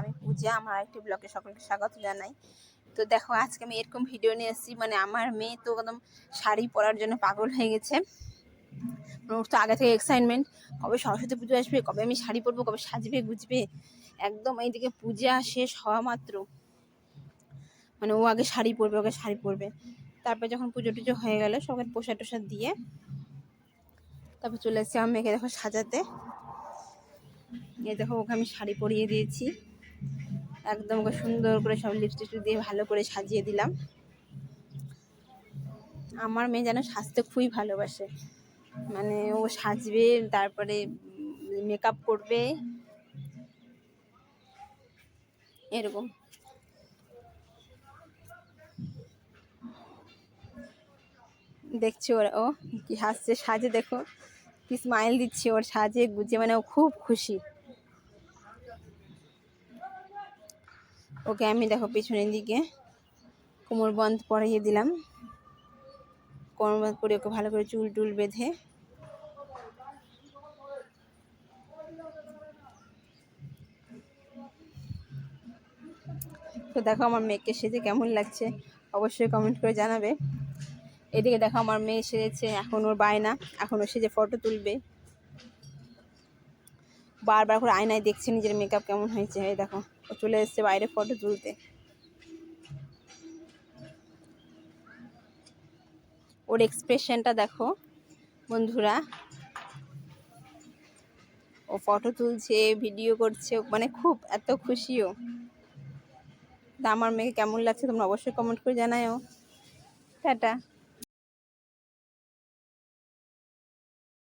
আমি পূজা, আমার আরেকটি ব্লগে সকলকে স্বাগত জানাই। তো দেখো, আজকে আমি এরকম ভিডিও নিয়ে এসেছি মানে আমার মেয়ে তো একদম শাড়ি পরার জন্য পাগল হয়ে গেছে। মানে ওর তো আগে থেকে এক্সাইটমেন্ট কবে সরস্বতী পুজো আসবে, কবে আমি শাড়ি পরবো, কবে সাজবে, গুজবে, একদম এইদিকে পূজা শেষ হওয়া মাত্র। মানে ও আগে শাড়ি পরবে, ওকে শাড়ি পরবে। তারপর যখন পুজো টুজো হয়ে গেল সবাই পোশাক টোশাক দিয়ে তারপর চলে এসেছি আমার মেয়েকে দেখো সাজাতে। এই দেখো, ওকে আমি শাড়ি পরিয়ে দিয়েছি। একদম সুন্দর করে সব লিপস্টিক দিয়ে ভালো করে সাজিয়ে দিলাম। আমার মেয়ে যেন সাজতে খুবই ভালোবাসে। মানে ও সাজবে, তারপরে মেকআপ করবে। এরকম। দেখছি ওরা, ও কি হাসছে, সাজে দেখো। কি স্মাইল দিচ্ছে ওর সাজে, গুজে মানে ও খুব খুশি। ওকে আমি দেখো পিছনের দিকে কোমর বন্ধ পরাইয়ে দিলাম। কোমর বন্ধ করে ওকে ভালো করে চুল টুল বেঁধে তো দেখো আমার মেয়েকে সেজে কেমন লাগছে অবশ্যই কমেন্ট করে জানাবে। এদিকে দেখো আমার মেয়ে সেজেছে, এখন ওর বায়না, এখন ও সেজে ফটো তুলবে। বারবার করে আয়নায় দেখছে নিজের মেকআপ কেমন হয়েছে। এই দেখো, ও চলে এসছে বাইরে ফটো তুলতে। ওর এক্সপ্রেশনটা দেখো, বন্ধুরা। ও ফটো তুলছে ভিডিও করছে মানে খুব এত খুশিও। তা আমার মেয়েকে কেমন লাগছে তোমরা অবশ্যই কমেন্ট করে জানাও টাটা।